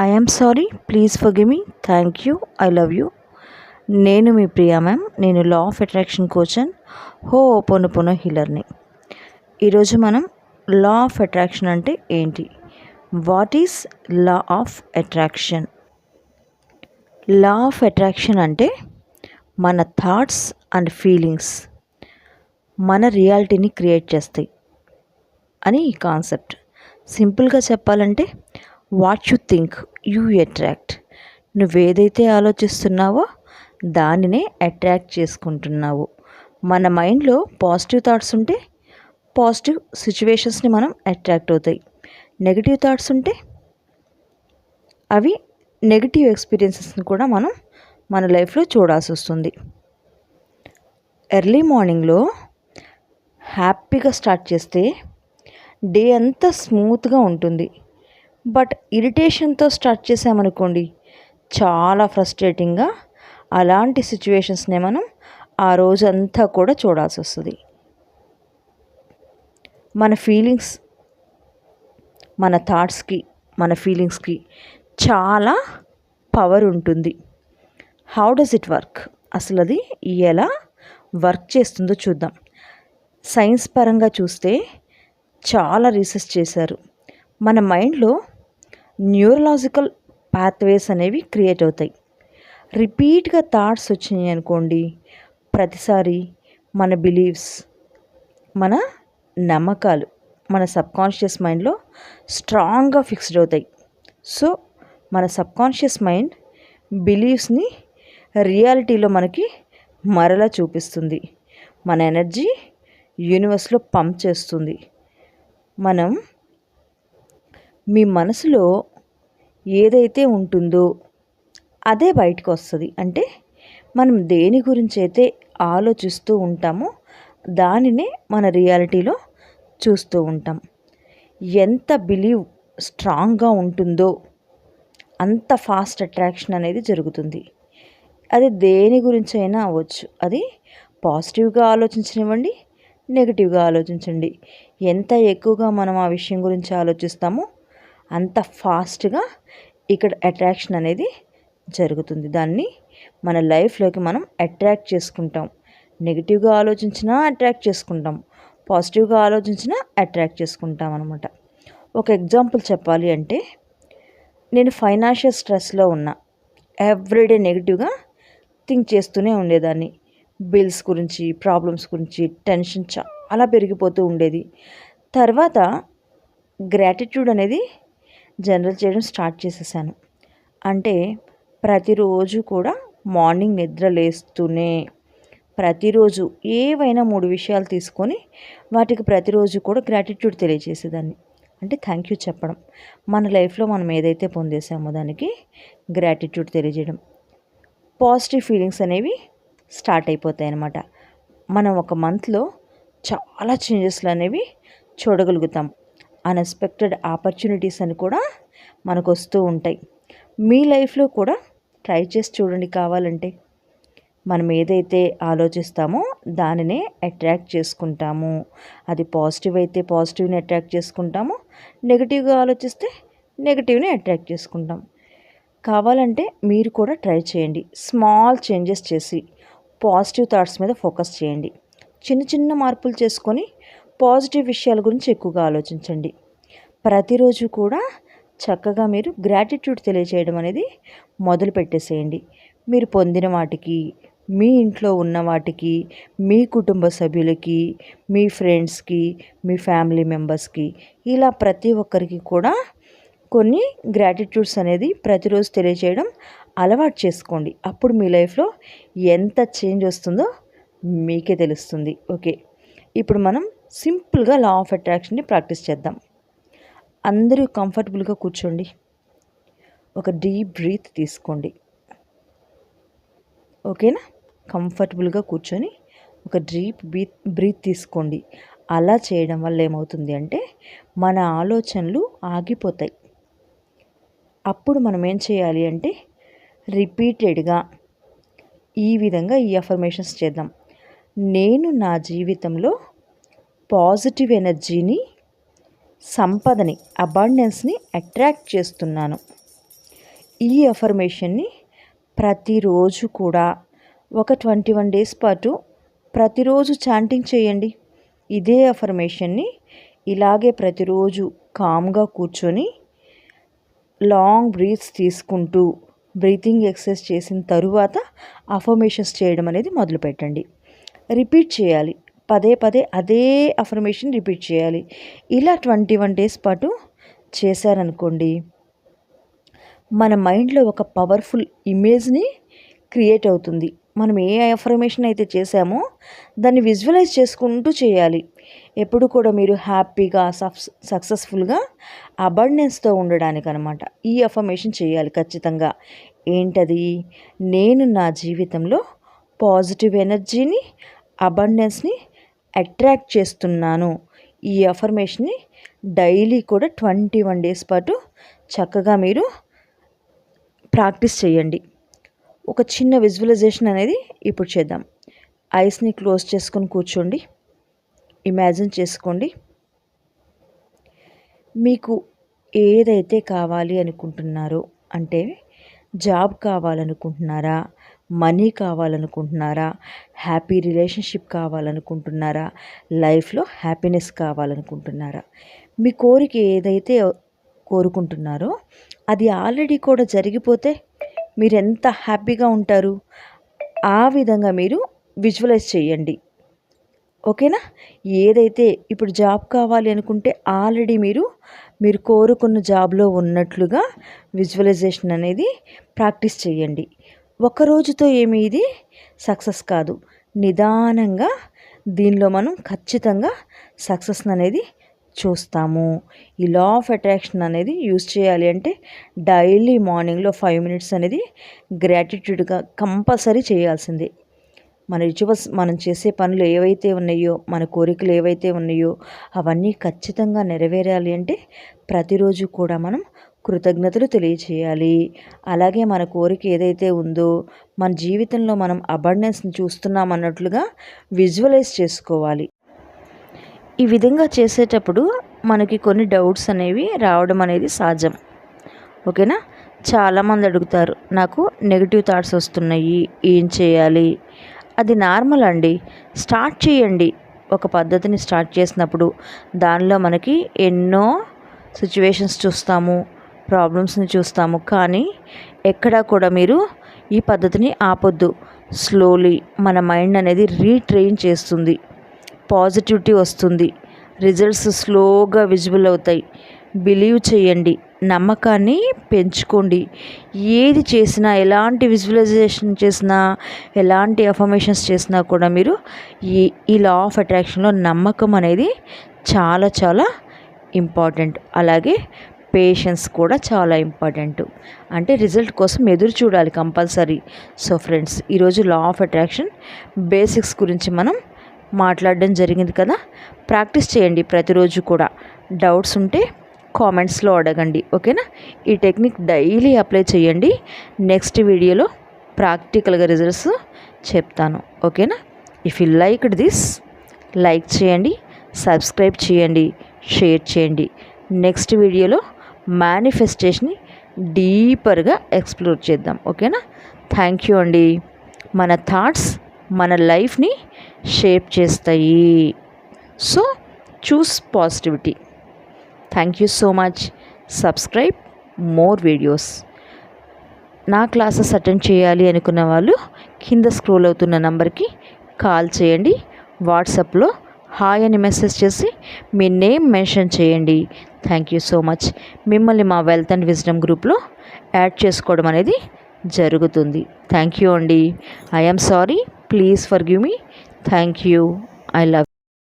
I am sorry please forgive me thank you I love you నేను మీ Priya ma'am. నేను law of attraction coach and హో పొను పొను హీలర్ని ఈరోజు మనం లా ఆఫ్ అట్రాక్షన్ అంటే ఏంటి? What is law of attraction law of attraction అంటే మన థాట్స్ అండ్ ఫీలింగ్స్ మన రియాలిటీని క్రియేట్ చేస్తాయి. అని ఈ కాన్సెప్ట్ సింపుల్గా చెప్పాలంటే what you think you attract. నువ్వేదైతే ఆలోచిస్తున్నావో దానినే అట్రాక్ట్ చేసుకుంటున్నావు. మన మైండ్లో పాజిటివ్ థాట్స్ ఉంటే పాజిటివ్ సిచ్యువేషన్స్ని మనం అట్రాక్ట్ అవుతాయి. నెగిటివ్ థాట్స్ ఉంటే అవి నెగిటివ్ ఎక్స్పీరియన్సెస్ని కూడా మనం మన లైఫ్లో చూడాల్సి వస్తుంది. ఎర్లీ మార్నింగ్లో హ్యాపీగా స్టార్ట్ చేస్తే డే అంతా స్మూత్గా ఉంటుంది. బట్ ఇరిటేషన్తో స్టార్ట్ చేసామనుకోండి చాలా ఫ్రస్ట్రేటింగ్గా అలాంటి సిచ్యువేషన్స్నే మనం ఆ రోజంతా కూడా చూడాల్సి వస్తుంది మన ఫీలింగ్స్ మన థాట్స్కి మన ఫీలింగ్స్కి చాలా పవర్ ఉంటుంది. How does it work? అసలు అది ఎలా వర్క్ చేస్తుందో చూద్దాం. సైన్స్ పరంగా చూస్తే చాలా రీసెర్చ్ చేశారు. మన మైండ్లో న్యూరలాజికల్ పాత్వేస్ అనేవి క్రియేట్ అవుతాయి. రిపీట్గా థాట్స్ వచ్చినాయి అనుకోండి ప్రతిసారి మన బిలీవ్స్ మన నమ్మకాలు మన సబ్కాన్షియస్ మైండ్లో స్ట్రాంగ్గా ఫిక్స్డ్ అవుతాయి. సో మన సబ్కాన్షియస్ మైండ్ బిలీవ్స్ని రియాలిటీలో మనకి మరలా చూపిస్తుంది. మన ఎనర్జీ యూనివర్స్లో పంప్ చేస్తుంది. మనం మీ మనసులో ఏదైతే ఉంటుందో అదే బయటకు వస్తుంది అంటే మనం దేని గురించి అయితే ఆలోచిస్తూ ఉంటామో దానినే మన రియాలిటీలో చూస్తూ ఉంటాం. ఎంత బిలీవ్ స్ట్రాంగ్గా ఉంటుందో అంత ఫాస్ట్ అట్రాక్షన్ అనేది జరుగుతుంది. అది దేని గురించి అయినా అవ్వచ్చు. అది పాజిటివ్గా ఆలోచించనివ్వండి నెగిటివ్గా ఆలోచించండి. ఎంత ఎక్కువగా మనం ఆ విషయం గురించి ఆలోచిస్తామో అంత ఫాస్ట్గా ఇక్కడ అట్రాక్షన్ అనేది జరుగుతుంది. దాన్ని మన లైఫ్లోకి మనం అట్రాక్ట్ చేసుకుంటాం. నెగిటివ్గా ఆలోచించినా అట్రాక్ట్ చేసుకుంటాం. పాజిటివ్గా ఆలోచించినా అట్రాక్ట్ చేసుకుంటాం అనమాట ఒక ఎగ్జాంపుల్ చెప్పాలి అంటే నేను ఫైనాన్షియల్ స్ట్రెస్లో ఉన్నా. ఎవ్రీడే నెగిటివ్గా థింక్ చేస్తూనే ఉండేదాన్ని. బిల్స్ గురించి ప్రాబ్లమ్స్ గురించి టెన్షన్ చాలా పెరిగిపోతూ ఉండేది. తర్వాత గ్రాటిట్యూడ్ అనేది జనరల్ చేయడం స్టార్ట్ చేసేసాను. అంటే ప్రతిరోజు కూడా మార్నింగ్ నిద్ర లేస్తూనే ప్రతిరోజు ఏవైనా మూడు విషయాలు తీసుకొని వాటికి ప్రతిరోజు కూడా గ్రాటిట్యూడ్ తెలియజేసేదాన్ని. అంటే థ్యాంక్ యూ చెప్పడం. మన లైఫ్లో మనం ఏదైతే పొందేసామో దానికి గ్రాటిట్యూడ్ తెలియజేయడం. పాజిటివ్ ఫీలింగ్స్ అనేవి స్టార్ట్ అయిపోతాయి అన్నమాట. మనం ఒక మంత్లో చాలా చేంజెస్లు అనేవి చూడగలుగుతాం. అన్ఎక్స్పెక్టెడ్ ఆపర్చునిటీస్ అని కూడా మనకు వస్తూ ఉంటాయి. మీ లైఫ్లో కూడా ట్రై చేసి చూడండి కావాలంటే. మనం ఏదైతే ఆలోచిస్తామో దానినే అట్రాక్ట్ చేసుకుంటాము. అది పాజిటివ్ అయితే పాజిటివ్ని అట్రాక్ట్ చేసుకుంటాము. నెగిటివ్గా ఆలోచిస్తే నెగిటివ్ని అట్రాక్ట్ చేసుకుంటాం. కావాలంటే మీరు కూడా ట్రై చేయండి. స్మాల్ చేంజెస్ చేసి పాజిటివ్ థాట్స్ మీద ఫోకస్ చేయండి. చిన్న చిన్న మార్పులు చేసుకొని పాజిటివ్ విషయాల గురించి ఎక్కువగా ఆలోచించండి. ప్రతిరోజు కూడా చక్కగా మీరు గ్రాటిట్యూడ్ తెలియజేయడం అనేది మొదలు పెట్టేసేయండి. మీరు పొందిన వాటికి మీ ఇంట్లో ఉన్న వాటికి మీ కుటుంబ సభ్యులకి మీ ఫ్రెండ్స్కి మీ ఫ్యామిలీ మెంబర్స్కి ఇలా ప్రతి ఒక్కరికి కూడా కొన్ని గ్రాటిట్యూడ్స్ అనేది ప్రతిరోజు తెలియజేయడం అలవాటు చేసుకోండి. అప్పుడు మీ లైఫ్లో ఎంత చేంజ్ వస్తుందో మీకే తెలుస్తుంది. ఓకే. ఇప్పుడు మనం సింపుల్గా లా ఆఫ్ అట్రాక్షన్ని ప్రాక్టీస్ చేద్దాం. అందరూ కంఫర్టబుల్గా కూర్చోండి. ఒక డీప్ బ్రీత్ తీసుకోండి. ఓకేనా? కంఫర్టబుల్గా కూర్చొని ఒక డీప్ బ్రీత్ బ్రీత్ తీసుకోండి. అలా చేయడం వల్ల ఏమవుతుంది అంటే మన ఆలోచనలు ఆగిపోతాయి. అప్పుడు మనం ఏం చేయాలి అంటే రిపీటెడ్గా ఈ విధంగా ఈ అఫర్మేషన్స్ చేద్దాం. నేను నా జీవితంలో పాజిటివ్ ఎనర్జీని సంపదని అబాండెన్స్ని అట్రాక్ట్ చేస్తున్నాను. ఈ అఫర్మేషన్ని ప్రతిరోజు కూడా ఒక ట్వంటీ వన్ డేస్ పాటు ప్రతిరోజు చాంటింగ్ చేయండి. ఇదే అఫర్మేషన్ని ఇలాగే ప్రతిరోజు కామ్గా కూర్చొని లాంగ్ బ్రీత్స్ తీసుకుంటూ బ్రీతింగ్ ఎక్సర్సైజ్ చేసిన తరువాత అఫర్మేషన్స్ చేయడం అనేది మొదలుపెట్టండి. రిపీట్ చేయాలి. పదే పదే అదే అఫర్మేషన్ రిపీట్ చేయాలి. ఇలా ట్వంటీ వన్ డేస్ పాటు చేశారనుకోండి మన మైండ్లో ఒక పవర్ఫుల్ ఇమేజ్ని క్రియేట్ అవుతుంది. మనం ఏ అఫర్మేషన్ అయితే చేసామో దాన్ని విజువలైజ్ చేసుకుంటూ చేయాలి. ఎప్పుడు కూడా మీరు హ్యాపీగా సక్సెస్ఫుల్గా అబండెన్స్తో ఉండడానికి అనమాట ఈ అఫర్మేషన్ చేయాలి ఖచ్చితంగా. ఏంటది? నేను నా జీవితంలో పాజిటివ్ ఎనర్జీని అబండెన్స్ని అట్రాక్ట్ చేస్తున్నాను. ఈ అఫర్మేషన్ని డైలీ కూడా ట్వంటీ వన్ డేస్ పాటు చక్కగా మీరు ప్రాక్టీస్ చేయండి. ఒక చిన్న విజువలైజేషన్ అనేది ఇప్పుడు చేద్దాం. ఐస్ని క్లోజ్ చేసుకొని కూర్చోండి. ఇమాజిన్ చేసుకోండి. మీకు ఏదైతే కావాలి అనుకుంటున్నారో అంటే జాబ్ కావాలనుకుంటున్నారా మనీ కావాలనుకుంటున్నారా? హ్యాపీ రిలేషన్షిప్ కావాలనుకుంటున్నారా? లైఫ్లో హ్యాపీనెస్ కావాలనుకుంటున్నారా? మీ కోరిక ఏదైతే కోరుకుంటున్నారో అది ఆల్రెడీ కూడా జరిగిపోతే మీరు ఎంత హ్యాపీగా ఉంటారు? ఆ విధంగా మీరు విజువలైజ్ చేయండి. ఓకేనా? ఏదైతే ఇప్పుడు జాబ్ కావాలి అనుకుంటే ఆల్రెడీ మీరు మీరు కోరుకున్న జాబ్లో ఉన్నట్లుగా విజువలైజేషన్ అనేది ప్రాక్టీస్ చేయండి. ఒకరోజుతో ఏమి ఇది? సక్సెస్ కాదు. నిదానంగా దీనిలో మనం ఖచ్చితంగా సక్సెస్ అనేది చూస్తాము. ఈ లా ఆఫ్ అట్రాక్షన్ అనేది యూజ్ చేయాలి అంటే డైలీ మార్నింగ్లో ఫైవ్ మినిట్స్ అనేది గ్రాటిట్యూడ్గా కంపల్సరీ చేయాల్సిందే. మన రిచువల్స్ మనం చేసే పనులు ఏవైతే ఉన్నాయో మన కోరికలు ఏవైతే ఉన్నాయో అవన్నీ ఖచ్చితంగా నెరవేరాలి అంటే ప్రతిరోజు కూడా మనం కృతజ్ఞతలు తెలియచేయాలి. అలాగే మన కోరిక ఏదైతే ఉందో మన జీవితంలో మనం అబండెన్స్ని చూస్తున్నాం అన్నట్లుగా విజువలైజ్ చేసుకోవాలి. ఈ విధంగా చేసేటప్పుడు మనకి కొన్ని డౌట్స్ అనేవి రావడం అనేది సహజం. ఓకేనా? చాలామంది అడుగుతారు నాకు నెగిటివ్ థాట్స్ వస్తున్నాయి ఏం చేయాలి? అది నార్మల్ అండి. స్టార్ట్ చేయండి. ఒక పద్ధతిని స్టార్ట్ చేసినప్పుడు దానిలో మనకి ఎన్నో సిచ్యువేషన్స్ చూస్తాము. ప్రాబ్లమ్స్ని చూస్తాము. కానీ ఎక్కడా కూడా మీరు ఈ పద్ధతిని ఆపొద్దు. స్లోలీ మన మైండ్ అనేది రీట్రైన్ చేస్తుంది. పాజిటివిటీ వస్తుంది. రిజల్ట్స్ స్లోగా విజిబుల్ అవుతాయి. బిలీవ్ చేయండి. నమ్మకాన్ని పెంచుకోండి. ఏది చేసినా ఎలాంటి విజువలైజేషన్ చేసినా ఎలాంటి అఫర్మేషన్స్ చేసినా కూడా మీరు ఈ ఈ లా ఆఫ్ అట్రాక్షన్లో నమ్మకం అనేది చాలా చాలా ఇంపార్టెంట్. అలాగే పేషెన్స్ కూడా చాలా ఇంపార్టెంట్ అంటే రిజల్ట్ కోసం ఎదురు చూడాలి కంపల్సరీ సో ఫ్రెండ్స్ ఈరోజు లా ఆఫ్ అట్రాక్షన్ బేసిక్స్ గురించి మనం మాట్లాడడం జరిగింది కదా? ప్రాక్టీస్ చేయండి ప్రతిరోజు కూడా. డౌట్స్ ఉంటే కామెంట్స్లో అడగండి ఓకేనా ఈ టెక్నిక్ డైలీ అప్లై చేయండి. నెక్స్ట్ వీడియోలో ప్రాక్టికల్గా రిజల్ట్స్ చెప్తాను ఓకేనా if you liked this like చేయండి సబ్స్క్రైబ్ చేయండి షేర్ చేయండి. నెక్స్ట్ వీడియోలో మేనిఫెస్టేషన్ని డీపర్గా ఎక్స్ప్లోర్ చేద్దాం. ఓకేనా థ్యాంక్ యూ అండి. మన థాట్స్ మన లైఫ్ని షేప్ చేస్తాయి. So choose positivity thank you so much subscribe more videos నా క్లాసెస్ అటెండ్ చేయాలి అనుకున్న వాళ్ళు కింద స్క్రోల్ అవుతున్న నంబర్కి కాల్ చేయండి. వాట్సాప్లో హాయ్ అని మెసేజ్ చేసి మీ నేమ్ మెన్షన్ చేయండి. థ్యాంక్ యూ సో మచ్ మిమ్మల్ని మా వెల్త్ అండ్ విజ్డమ్ గ్రూప్లో యాడ్ చేసుకోవడం అనేది జరుగుతుంది. థ్యాంక్ యూ అండి. I'm sorry please forgive me thank you I love